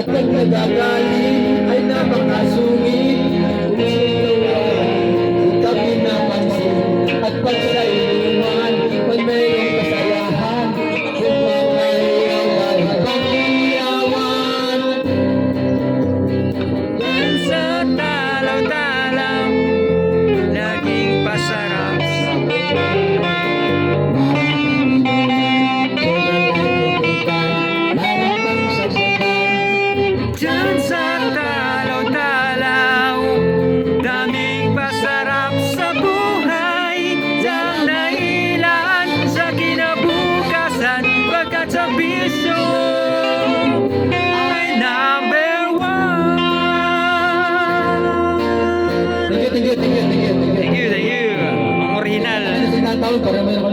at nagmagagaling ay napakasungit. thank you, thank you, thank you. Thank you, thank you. Ang original. Sinatawag para meron